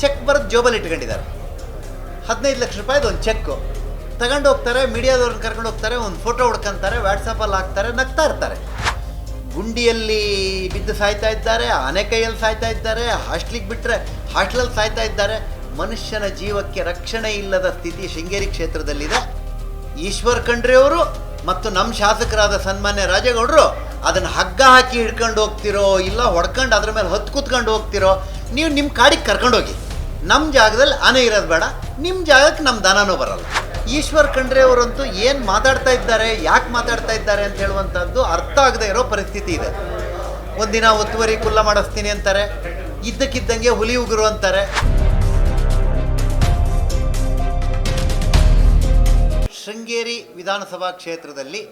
Check ಬರೆದು ಜೋಬಲ್ಲಿ ಇಟ್ಕೊಂಡಿದ್ದಾರೆ. ಹದಿನೈದು ಲಕ್ಷ ರೂಪಾಯಿದು ಒಂದು ಚೆಕ್ಕು. ತಗೊಂಡು ಹೋಗ್ತಾರೆ, ಮೀಡಿಯಾದವ್ರನ್ನ ಕರ್ಕೊಂಡು ಹೋಗ್ತಾರೆ, ಒಂದು ಫೋಟೋ ಹುಡ್ಕೊಂತಾರೆ ವಾಟ್ಸಪ್ಪಲ್ಲಿ ಹಾಕ್ತಾರೆ, ನಗ್ತಾ ಇರ್ತಾರೆ. ಗುಂಡಿಯಲ್ಲಿ ಬಿದ್ದು ಸಾಯ್ತಾ ಇದ್ದಾರೆ, ಆನೆ ಕೈಯಲ್ಲಿ ಸಾಯ್ತಾ ಇದ್ದಾರೆ, ಹಾಸ್ಟ್ಲಿಗೆ ಬಿಟ್ಟರೆ ಹಾಸ್ಟ್ಲಲ್ಲಿ ಸಾಯ್ತಾ ಇದ್ದಾರೆ. ಮನುಷ್ಯನ ಜೀವಕ್ಕೆ ರಕ್ಷಣೆ ಇಲ್ಲದ ಸ್ಥಿತಿ ಶೃಂಗೇರಿ ಕ್ಷೇತ್ರದಲ್ಲಿದೆ. ಈಶ್ವರ್ ಖಂಡ್ರೆಯವರು ಮತ್ತು ನಮ್ಮ ಶಾಸಕರಾದ ಸನ್ಮಾನ್ಯ ರಾಜೇಗೌಡರು ಅದನ್ನು ಹಗ್ಗ ಹಾಕಿ ಹಿಡ್ಕೊಂಡು ಹೋಗ್ತಿರೋ ಇಲ್ಲ ಹೊಡ್ಕೊಂಡು ಅದ್ರ ಮೇಲೆ ಹತ್ತು ಕೂತ್ಕೊಂಡು ಹೋಗ್ತಿರೋ, ನೀವು ನಿಮ್ಮ ಕಾಡಿಗೆ ಕರ್ಕೊಂಡೋಗಿ. ನಮ್ಮ ಜಾಗದಲ್ಲಿ ಆನೆ ಇರೋದು ಬೇಡ ನಿಮ್ಮ ಜಾಗಕ್ಕೆ ನಮ್ಮ ದನನೂ ಬರಲ್ಲ. ಈಶ್ವರ್ ಖಂಡ್ರೆ ಅವರಂತೂ ಏನು ಮಾತಾಡ್ತಾ ಇದ್ದಾರೆ, ಯಾಕೆ ಮಾತಾಡ್ತಾ ಇದ್ದಾರೆ ಅಂತ ಹೇಳುವಂಥದ್ದು ಅರ್ಥ ಆಗದೆ ಇರೋ ಪರಿಸ್ಥಿತಿ ಇದೆ. ಒಂದಿನ ಒತ್ತುವರಿ ಕುಲ್ಲ ಮಾಡಿಸ್ತೀನಿ ಅಂತಾರೆ, ಇದ್ದಕ್ಕಿದ್ದಂಗೆ ಹುಲಿ ಉಗುರು ಅಂತಾರೆ. ಶೃಂಗೇರಿ ವಿಧಾನಸಭಾ ಕ್ಷೇತ್ರದಲ್ಲಿ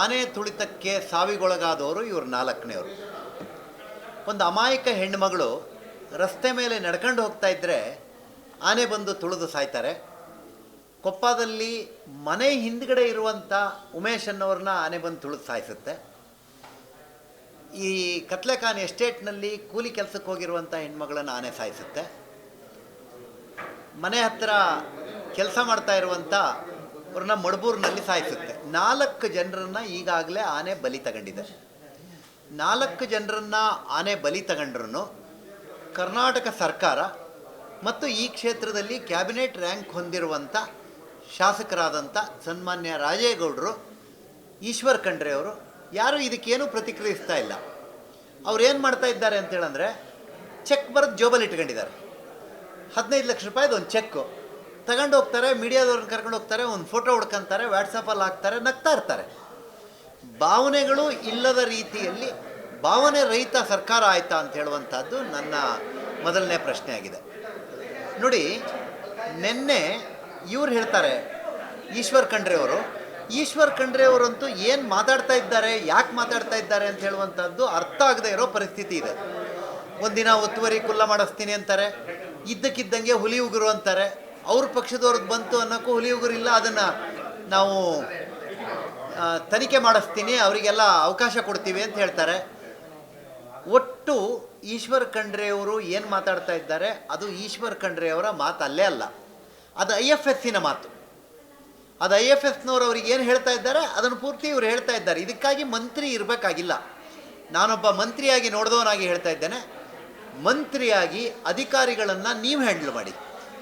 ಆನೆ ತುಳಿತಕ್ಕೆ ಸಾವಿಗೊಳಗಾದವರು ಇವರು ನಾಲ್ಕನೇವರು. ಒಂದು ಅಮಾಯಕ ಹೆಣ್ಣುಮಗಳು ರಸ್ತೆ ಮೇಲೆ ನಡ್ಕೊಂಡು ಹೋಗ್ತಾ ಇದ್ದರೆ ಆನೆ ಬಂದು ತುಳಿದು ಸಾಯ್ತಾರೆ. ಕೊಪ್ಪದಲ್ಲಿ ಮನೆ ಹಿಂದ್ಗಡೆ ಇರುವಂಥ ಉಮೇಶ್ ಅನ್ನೋರನ್ನ ಆನೆ ಬಂದು ತುಳಿದು ಸಾಯಿಸುತ್ತೆ. ಈ ಕತ್ಲೆಖಾನ್ ಎಸ್ಟೇಟ್ನಲ್ಲಿ ಕೂಲಿ ಕೆಲಸಕ್ಕೆ ಹೋಗಿರುವಂಥ ಹೆಣ್ಮಗಳನ್ನು ಆನೆ ಸಾಯಿಸುತ್ತೆ. ಮನೆ ಹತ್ತಿರ ಕೆಲಸ ಮಾಡ್ತಾ ಇರುವಂಥ ಅವ್ರನ್ನ ಮಡಬೂರಿನಲ್ಲಿ ಸಾಯಿಸುತ್ತೆ. ನಾಲ್ಕು ಜನರನ್ನು ಈಗಾಗಲೇ ಆನೆ ಬಲಿ ತಗೊಂಡಿದೆ ನಾಲ್ಕು ಜನರನ್ನು ಆನೆ ಬಲಿ ತಗೊಂಡ್ರು ಕರ್ನಾಟಕ ಸರ್ಕಾರ ಮತ್ತು ಈ ಕ್ಷೇತ್ರದಲ್ಲಿ ಕ್ಯಾಬಿನೆಟ್ ರ್ಯಾಂಕ್ ಹೊಂದಿರುವಂಥ ಶಾಸಕರಾದಂಥ ಸನ್ಮಾನ್ಯ ರಾಜೇಗೌಡರು, ಈಶ್ವರ್ ಖಂಡ್ರೆ ಅವರು, ಯಾರು ಇದಕ್ಕೇನು ಪ್ರತಿಕ್ರಿಯಿಸ್ತಾ ಇಲ್ಲ. ಅವ್ರು ಏನು ಮಾಡ್ತಾ ಇದ್ದಾರೆ ಅಂತೇಳಂದರೆ ಚೆಕ್ ಬರೆದು ಜೋಬಲ್ಲಿ ಇಟ್ಕೊಂಡಿದ್ದಾರೆ. ಹದಿನೈದು ಲಕ್ಷ ರೂಪಾಯಿದು ಒಂದು ಚೆಕ್ಕು. ತಗೊಂಡು ಹೋಗ್ತಾರೆ, ಮೀಡಿಯಾದವ್ರನ್ನ ಕರ್ಕೊಂಡು ಹೋಗ್ತಾರೆ, ಒಂದು ಫೋಟೋ ಹುಡ್ಕೊಂತಾರೆ ವ್ಯಾಟ್ಸಪ್ಪಲ್ಲಿ ಹಾಕ್ತಾರೆ, ನಗ್ತಾ ಇರ್ತಾರೆ. ಭಾವನೆಗಳು ಇಲ್ಲದ ರೀತಿಯಲ್ಲಿ ಭಾವನೆ ರಹಿತ ಸರ್ಕಾರ ಆಯ್ತಾ ಅಂತ ಹೇಳುವಂಥದ್ದು ನನ್ನ ಮೊದಲನೇ ಪ್ರಶ್ನೆ ಆಗಿದೆ. ನೋಡಿ, ನಿನ್ನೆ ಇವ್ರು ಹೇಳ್ತಾರೆ, ಈಶ್ವರ್ ಖಂಡ್ರೆ ಅವರು, ಈಶ್ವರ್ ಖಂಡ್ರೆ ಅವರಂತೂ ಏನು ಮಾತಾಡ್ತಾ ಇದ್ದಾರೆ, ಯಾಕೆ ಮಾತಾಡ್ತಾ ಇದ್ದಾರೆ ಅಂತ ಹೇಳುವಂಥದ್ದು ಅರ್ಥ ಆಗದೆ ಇರೋ ಪರಿಸ್ಥಿತಿ ಇದೆ. ಒಂದಿನ ಒತ್ತುವರಿ ಕುಲ್ಲ ಮಾಡಿಸ್ತೀನಿ ಅಂತಾರೆ, ಇದ್ದಕ್ಕಿದ್ದಂಗೆ ಹುಲಿ ಉಗುರು ಅಂತಾರೆ, ಅವ್ರ ಪಕ್ಷದವ್ರದ್ದು ಬಂತು ಅನ್ನೋಕ್ಕೂ ಹುಲಿ ಉಗುರು ಇಲ್ಲ, ಅದನ್ನು ನಾವು ತನಿಖೆ ಮಾಡಿಸ್ತೀನಿ, ಅವರಿಗೆಲ್ಲ ಅವಕಾಶ ಕೊಡ್ತೀವಿ ಅಂತ ಹೇಳ್ತಾರೆ. ಒಟ್ಟು ಈಶ್ವರ್ ಖಂಡ್ರೆ ಅವರು ಏನು ಮಾತಾಡ್ತಾ ಇದ್ದಾರೆ? ಅದು ಈಶ್ವರ್ ಖಂಡ್ರೆ ಅವರ ಮಾತು ಅಲ್ಲೇ ಅಲ್ಲ. ಅದು ಐ ಎಫ್ ಎಸ್ಸಿನ ಮಾತು. ಅದು ಐ ಎಫ್ ಎಸ್ನವರು ಅವ್ರಿಗೆ ಏನು ಹೇಳ್ತಾ ಇದ್ದಾರೆ? ಅದನ್ನು ಪೂರ್ತಿ ಇವ್ರು ಹೇಳ್ತಾ ಇದ್ದಾರೆ. ಇದಕ್ಕಾಗಿ ಮಂತ್ರಿ ಇರಬೇಕಾಗಿಲ್ಲ. ನಾನೊಬ್ಬ ಮಂತ್ರಿಯಾಗಿ ನೋಡಿದವನಾಗಿ ಹೇಳ್ತಾ ಇದ್ದೇನೆ. ಮಂತ್ರಿಯಾಗಿ ಅಧಿಕಾರಿಗಳನ್ನು ನೀವು ಹ್ಯಾಂಡಲ್ ಮಾಡಿ.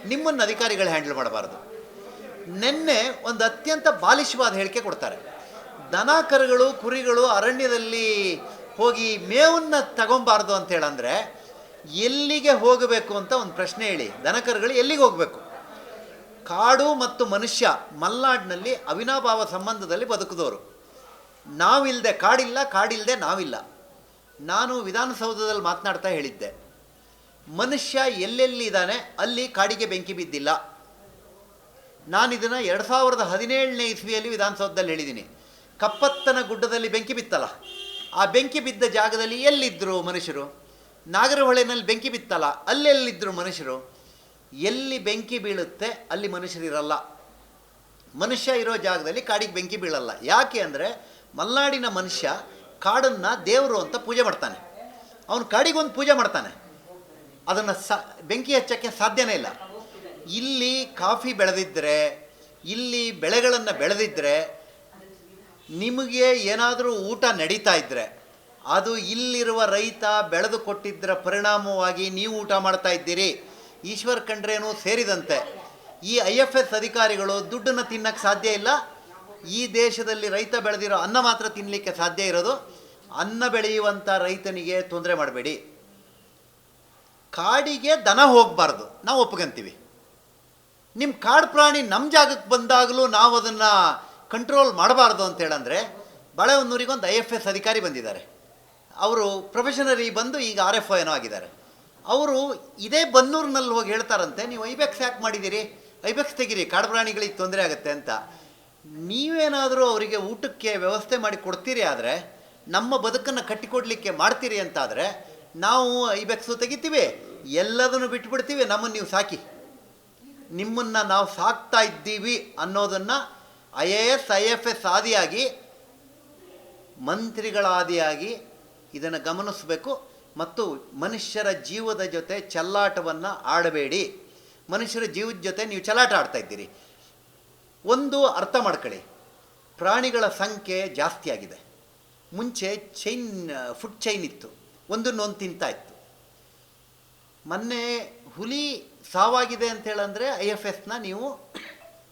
ನಿಮ್ಮನ್ನು ಅಧಿಕಾರಿಗಳು ಹ್ಯಾಂಡಲ್ ಮಾಡಬಾರ್ದು. ನಿನ್ನೆ ಒಂದು ಅತ್ಯಂತ ಬಾಲಿಶವಾದ ಹೇಳಿಕೆ ಕೊಡ್ತಾರೆ. ದನ ಕರುಗಳು ಕುರಿಗಳು ಅರಣ್ಯದಲ್ಲಿ ಹೋಗಿ ಮೇವನ್ನು ತಗೊಬಾರ್ದು ಅಂತ ಹೇಳಂದ್ರೆ, ಎಲ್ಲಿಗೆ ಹೋಗಬೇಕು ಅಂತ ಒಂದು ಪ್ರಶ್ನೆ ಹೇಳಿ. ದನಕರುಗಳು ಎಲ್ಲಿಗೆ ಹೋಗಬೇಕು? ಕಾಡು ಮತ್ತು ಮನುಷ್ಯ ಮಲ್ನಾಡಿನಲ್ಲಿ ಅವಿನಾಭಾವ ಸಂಬಂಧದಲ್ಲಿ ಬದುಕಿದವರು. ನಾವಿಲ್ಲದೆ ಕಾಡಿಲ್ಲ ಕಾಡಿಲ್ಲದೆ ನಾವಿಲ್ಲ. ನಾನು ವಿಧಾನಸೌಧದಲ್ಲಿ ಮಾತನಾಡ್ತಾ ಹೇಳಿದ್ದೆ. ಮನುಷ್ಯ ಎಲ್ಲೆಲ್ಲಿ ಇದ್ದಾನೆ ಅಲ್ಲಿ ಕಾಡಿಗೆ ಬೆಂಕಿ ಬಿದ್ದಿಲ್ಲ. ನಾನು ಇದನ್ನು ಎರಡು ಸಾವಿರದ ಹದಿನೇಳನೇ ಇಸ್ವಿಯಲ್ಲಿ ವಿಧಾನಸೌಧದಲ್ಲಿ ಹೇಳಿದ್ದೀನಿ. ಕಪ್ಪತ್ತನ ಗುಡ್ಡದಲ್ಲಿ ಬೆಂಕಿ ಬಿತ್ತಲ್ಲ. ಆ ಬೆಂಕಿ ಬಿದ್ದ ಜಾಗದಲ್ಲಿ ಎಲ್ಲಿದ್ದರು ಮನುಷ್ಯರು? ನಾಗರಹೊಳೆನಲ್ಲಿ ಬೆಂಕಿ ಬಿತ್ತಲ್ಲ ಅಲ್ಲೆಲ್ಲಿದ್ದರು ಮನುಷ್ಯರು? ಎಲ್ಲಿ ಬೆಂಕಿ ಬೀಳುತ್ತೆ, ಅಲ್ಲಿ ಮನುಷ್ಯರಿರಲ್ಲ. ಮನುಷ್ಯ ಇರೋ ಜಾಗದಲ್ಲಿ ಕಾಡಿಗೆ ಬೆಂಕಿ ಬೀಳಲ್ಲ. ಯಾಕೆ ಅಂದರೆ, ಮಲ್ನಾಡಿನ ಮನುಷ್ಯ ಕಾಡನ್ನು ದೇವರು ಅಂತ ಪೂಜೆ ಮಾಡ್ತಾನೆ. ಅವನು ಕಾಡಿಗೊಂದು ಪೂಜೆ ಮಾಡ್ತಾನೆ. ಅದನ್ನು ಸ, ಬೆಂಕಿ ಹಚ್ಚೋಕ್ಕೆ ಸಾಧ್ಯನೇ ಇಲ್ಲ. ಇಲ್ಲಿ ಕಾಫಿ ಬೆಳೆದಿದ್ದರೆ ಇಲ್ಲಿ ಬೆಳೆಗಳನ್ನು ಬೆಳೆದಿದ್ದರೆ ನಿಮಗೆ ಏನಾದರೂ ಊಟ ನಡೀತಾ ಇದ್ದರೆ ಅದು ಇಲ್ಲಿರುವ ರೈತ ಬೆಳೆದು ಕೊಟ್ಟಿದ್ದರ ಪರಿಣಾಮವಾಗಿ ನೀವು ಊಟ ಮಾಡ್ತಾ ಇದ್ದೀರಿ. ಈಶ್ವರ್ ಖಂಡ್ರೇನು ಸೇರಿದಂತೆ ಈ ಐ ಎಫ್ ಎಸ್ ಅಧಿಕಾರಿಗಳು ದುಡ್ಡನ್ನು ತಿನ್ನಕ್ಕೆ ಸಾಧ್ಯ ಇಲ್ಲ. ಈ ದೇಶದಲ್ಲಿ ರೈತ ಬೆಳೆದಿರೋ ಅನ್ನ ಮಾತ್ರ ತಿನ್ನಲಿಕ್ಕೆ ಸಾಧ್ಯ ಇರೋದು. ಅನ್ನ ಬೆಳೆಯುವಂಥ ರೈತನಿಗೆ ತೊಂದರೆ ಮಾಡಬೇಡಿ. ಕಾಡಿಗೆ ದನ ಹೋಗಬಾರ್ದು. ನಾವು ಒಪ್ಕೊಂತೀವಿ ನಿಮ್ಮ ಕಾಡು ಪ್ರಾಣಿ ನಮ್ಮ ಜಾಗಕ್ಕೆ ಬಂದಾಗಲೂ ನಾವು ಅದನ್ನು ಕಂಟ್ರೋಲ್ ಮಾಡಬಾರ್ದು ಅಂತ ಹೇಳಂದರೆ ಬಾಳೆಹೊನ್ನೂರಿಗೊಂದು ಐ ಎಫ್ ಎಸ್ ಅಧಿಕಾರಿ ಬಂದಿದ್ದಾರೆ. ಅವರು ಪ್ರೊಫೆಷನರಿ ಬಂದು ಈಗ ಆರ್ ಎಫ್ ಏನೋ ಆಗಿದ್ದಾರೆ. ಅವರು ಇದೇ ಬನ್ನೂರಿನಲ್ಲಿ ಹೋಗಿ ಹೇಳ್ತಾರಂತೆ, ನೀವು ಐಬೆಕ್ಸ್ ಯಾಕೆ ಮಾಡಿದ್ದೀರಿ? ಐಬೆಕ್ಸ್ ತೆಗೀರಿ, ಕಾಡು ಪ್ರಾಣಿಗಳಿಗೆ ತೊಂದರೆ ಆಗುತ್ತೆ ಅಂತ. ನೀವೇನಾದರೂ ಅವರಿಗೆ ಊಟಕ್ಕೆ ವ್ಯವಸ್ಥೆ ಮಾಡಿ ಕೊಡ್ತೀರಿ ಆದರೆ, ನಮ್ಮ ಬದುಕನ್ನು ಕಟ್ಟಿಕೊಡ್ಲಿಕ್ಕೆ ಮಾಡ್ತೀರಿ ಅಂತಾದರೆ, ನಾವು ಐಬೆಕ್ಸು ತೆಗಿತೀವಿ, ಎಲ್ಲದನ್ನು ಬಿಟ್ಬಿಡ್ತೀವಿ, ನಮ್ಮನ್ನು ನೀವು ಸಾಕಿ. ನಿಮ್ಮನ್ನು ನಾವು ಸಾಕ್ತಾ ಇದ್ದೀವಿ ಅನ್ನೋದನ್ನು I A S, I F S ಆದಿಯಾಗಿ, ಮಂತ್ರಿಗಳಾದಿಯಾಗಿ ಇದನ್ನು ಗಮನಿಸಬೇಕು. ಮತ್ತು ಮನುಷ್ಯರ ಜೀವದ ಜೊತೆ ಚಲ್ಲಾಟವನ್ನು ಆಡಬೇಡಿ. ಮನುಷ್ಯರ ಜೀವದ ಜೊತೆ ನೀವು ಚಲ್ಲಾಟ ಆಡ್ತಾ ಇದ್ದೀರಿ. ಒಂದು ಅರ್ಥ ಮಾಡ್ಕೊಳ್ಳಿ. ಪ್ರಾಣಿಗಳ ಸಂಖ್ಯೆ ಜಾಸ್ತಿ ಆಗಿದೆ. ಮುಂಚೆ ಚೈನ್, ಫುಡ್ ಚೈನ್ ಇತ್ತು. ಒಂದನ್ನೊಂದು ತಿಂತಾ ಇತ್ತು. ಮೊನ್ನೆ ಹುಲಿ ಸಾವಾಗಿದೆ ಅಂತೇಳಂದರೆ ಐ ಎಫ್ ಎಸ್ನ ನೀವು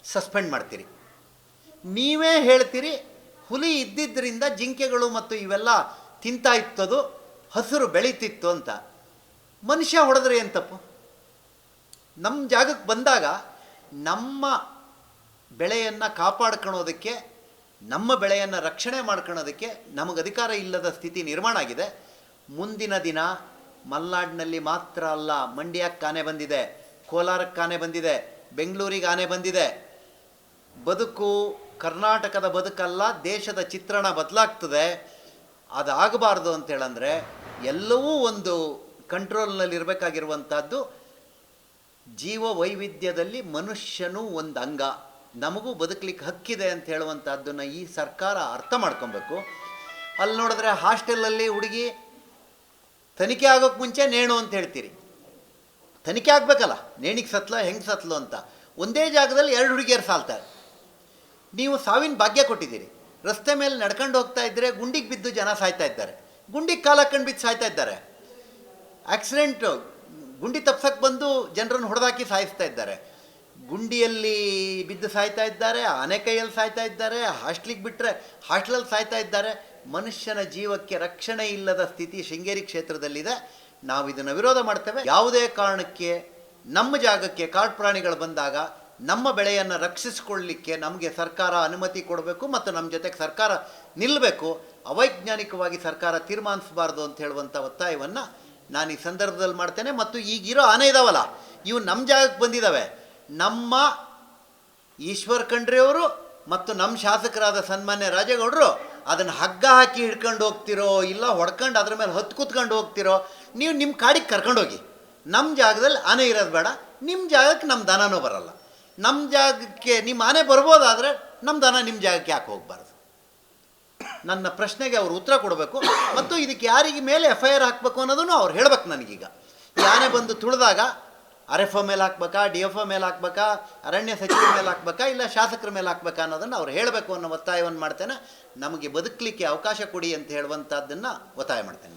ಸಸ್ಪೆಂಡ್ ಮಾಡ್ತೀರಿ. ನೀವೇ ಹೇಳ್ತೀರಿ, ಹುಲಿ ಇದ್ದಿದ್ದರಿಂದ ಜಿಂಕೆಗಳು ಮತ್ತು ಇವೆಲ್ಲ ತಿಂತಾ ಇತ್ತದು, ಹಸಿರು ಬೆಳೀತಿತ್ತು ಅಂತ. ಮನುಷ್ಯ ಹೊಡೆದ್ರೆ ಏನು ತಪ್ಪು? ನಮ್ಮ ಜಾಗಕ್ಕೆ ಬಂದಾಗ ನಮ್ಮ ಬೆಳೆಯನ್ನು ಕಾಪಾಡ್ಕೊಳೋದಕ್ಕೆ, ನಮ್ಮ ಬೆಳೆಯನ್ನು ರಕ್ಷಣೆ ಮಾಡ್ಕೊಳೋದಕ್ಕೆ ನಮಗೆ ಅಧಿಕಾರ ಇಲ್ಲದ ಸ್ಥಿತಿ ನಿರ್ಮಾಣ ಆಗಿದೆ. ಮುಂದಿನ ದಿನ ಮಲ್ನಾಡಿನಲ್ಲಿ ಮಾತ್ರ ಅಲ್ಲ ಮಂಡ್ಯಕ್ಕೆ ಆನೆ ಬಂದಿದೆ ಕೋಲಾರಕ್ಕೆ ಆನೆ ಬಂದಿದೆ, ಬೆಂಗಳೂರಿಗೆ ಆನೆ ಬಂದಿದೆ. ಬದುಕು ಕರ್ನಾಟಕದ ಬದುಕಲ್ಲ, ದೇಶದ ಚಿತ್ರಣ ಬದಲಾಗ್ತದೆ, ಅದಾಗಬಾರ್ದು ಅಂತೇಳಂದರೆ ಎಲ್ಲವೂ ಒಂದು ಕಂಟ್ರೋಲ್ನಲ್ಲಿರಬೇಕಾಗಿರುವಂಥದ್ದು ಜೀವ ವೈವಿಧ್ಯದಲ್ಲಿ ಮನುಷ್ಯನೂ ಒಂದು ಅಂಗ. ನಮಗೂ ಬದುಕಲಿಕ್ಕೆ ಹಕ್ಕಿದೆ ಅಂತ ಹೇಳುವಂಥದ್ದನ್ನು ಈ ಸರ್ಕಾರ ಅರ್ಥ ಮಾಡ್ಕೊಬೇಕು. ಅಲ್ಲಿ ನೋಡಿದ್ರೆ ಹಾಸ್ಟೆಲಲ್ಲಿ ಹುಡುಗಿ, ತನಿಖೆ ಆಗೋಕೆ ಮುಂಚೆ ನೇಣು ಅಂತ ಹೇಳ್ತೀರಿ. ತನಿಖೆ ಆಗಬೇಕಲ್ಲ, ನೇಣಿಗೆ ಸತ್ಲ, ಹೆಂಗೆ ಸತ್ಲು ಅಂತ. ಒಂದೇ ಜಾಗದಲ್ಲಿ ಎರಡು ಹುಡುಗಿಯರು ಸಾಲ್ತಾರೆ. ನೀವು ಸಾವಿನ ಭಾಗ್ಯ ಕೊಟ್ಟಿದ್ದೀರಿ. ರಸ್ತೆ ಮೇಲೆ ನಡ್ಕೊಂಡು ಹೋಗ್ತಾ ಇದ್ದರೆ ಗುಂಡಿಗೆ ಬಿದ್ದು ಜನ ಸಾಯ್ತಾ ಇದ್ದಾರೆ. ಗುಂಡಿಗೆ ಕಾಲ ಹಾಕೊಂಡು ಬಿದ್ದು ಸಾಯ್ತಾ ಇದ್ದಾರೆ. ಆಕ್ಸಿಡೆಂಟ್ ಗುಂಡಿ ತಪ್ಸಕ್ಕೆ ಬಂದು ಜನರನ್ನು ಹೊಡೆದಾಕಿ ಸಾಯಿಸ್ತಾ ಇದ್ದಾರೆ. ಗುಂಡಿಯಲ್ಲಿ ಬಿದ್ದು ಸಾಯ್ತಾ ಇದ್ದಾರೆ, ಆನೆ ಕೈಯಲ್ಲಿ ಸಾಯ್ತಾ ಇದ್ದಾರೆ, ಹಾಸ್ಟ್ಲಿಗೆ ಬಿಟ್ಟರೆ ಹಾಸ್ಟ್ಲಲ್ಲಿ ಸಾಯ್ತಾ ಇದ್ದಾರೆ. ಮನುಷ್ಯನ ಜೀವಕ್ಕೆ ರಕ್ಷಣೆ ಇಲ್ಲದ ಸ್ಥಿತಿ ಶೃಂಗೇರಿ ಕ್ಷೇತ್ರದಲ್ಲಿದೆ. ನಾವು ಇದನ್ನು ವಿರೋಧ ಮಾಡ್ತೇವೆ. ಯಾವುದೇ ಕಾರಣಕ್ಕೆ ನಮ್ಮ ಜಾಗಕ್ಕೆ ಕಾಡು ಪ್ರಾಣಿಗಳು ಬಂದಾಗ ನಮ್ಮ ಬೆಳೆಯನ್ನು ರಕ್ಷಿಸಿಕೊಳ್ಳಲಿಕ್ಕೆ ನಮಗೆ ಸರ್ಕಾರ ಅನುಮತಿ ಕೊಡಬೇಕು ಮತ್ತು ನಮ್ಮ ಜೊತೆಗೆ ಸರ್ಕಾರ ನಿಲ್ಲಬೇಕು ಅವೈಜ್ಞಾನಿಕವಾಗಿ ಸರ್ಕಾರ ತೀರ್ಮಾನಿಸಬಾರ್ದು ಅಂತ ಹೇಳುವಂಥ ಒತ್ತಾಯವನ್ನು ನಾನು ಈ ಸಂದರ್ಭದಲ್ಲಿ ಮಾಡ್ತೇನೆ. ಮತ್ತು ಈಗಿರೋ ಆನೆ ಇದಾವಲ್ಲ, ಇವು ನಮ್ಮ ಜಾಗಕ್ಕೆ ಬಂದಿದ್ದಾವೆ ನಮ್ಮ ಈಶ್ವರ್ ಖಂಡ್ರೆಯವರು ಮತ್ತು ನಮ್ಮ ಶಾಸಕರಾದ ಸನ್ಮಾನ್ಯ ರಾಜೇಗೌಡರು ಅದನ್ನು ಹಗ್ಗ ಹಾಕಿ ಹಿಡ್ಕೊಂಡು ಹೋಗ್ತಿರೋ ಇಲ್ಲ ಹೊಡ್ಕೊಂಡು ಅದ್ರ ಮೇಲೆ ಹತ್ತು ಕೂತ್ಕೊಂಡು ಹೋಗ್ತಿರೋ, ನೀವು ನಿಮ್ಮ ಕಾಡಿಗೆ ಕರ್ಕೊಂಡೋಗಿ. ನಮ್ಮ ಜಾಗದಲ್ಲಿ ಆನೆ ಇರೋದು ಬೇಡ, ನಿಮ್ಮ ಜಾಗಕ್ಕೆ ನಮ್ಮ ದನನೂ ಬರಲ್ಲ. ನಮ್ಮ ಜಾಗಕ್ಕೆ ನಿಮ್ಮ ಆನೆ ಬರ್ಬೋದಾದರೆ ನಮ್ಮ ದನ ನಿಮ್ಮ ಜಾಗಕ್ಕೆ ಯಾಕೆ ಹೋಗ್ಬಾರ್ದು? ನನ್ನ ಪ್ರಶ್ನೆಗೆ ಅವರು ಉತ್ತರ ಕೊಡಬೇಕು ಮತ್ತು ಇದಕ್ಕೆ ಯಾರಿಗೆ ಮೇಲೆ ಎಫ್ ಐ ಆರ್ ಹಾಕಬೇಕು ಅನ್ನೋದನ್ನು ಅವ್ರು ಹೇಳ್ಬೇಕು ನನಗೀಗ. ಈ ಆನೆ ಬಂದು ತುಳಿದಾಗ ಆರ್ ಎಫ್ ಒ ಮೇಲೆ ಹಾಕ್ಬೇಕಾ, ಡಿ ಎಫ್ ಒ ಮೇಲೆ ಹಾಕ್ಬೇಕಾ, ಅರಣ್ಯ ಸಚಿವರ ಮೇಲೆ ಹಾಕ್ಬೇಕಾ, ಇಲ್ಲ ಶಾಸಕರ ಮೇಲೆ ಹಾಕ್ಬೇಕಾ ಅನ್ನೋದನ್ನು ಅವ್ರು ಹೇಳಬೇಕು ಅನ್ನೋ ಒತ್ತಾಯವನ್ನು ಮಾಡ್ತೇನೆ. ನಮಗೆ ಬದುಕಲಿಕ್ಕೆ ಅವಕಾಶ ಕೊಡಿ ಅಂತ ಹೇಳುವಂಥದ್ದನ್ನು ಒತ್ತಾಯ ಮಾಡ್ತೇನೆ.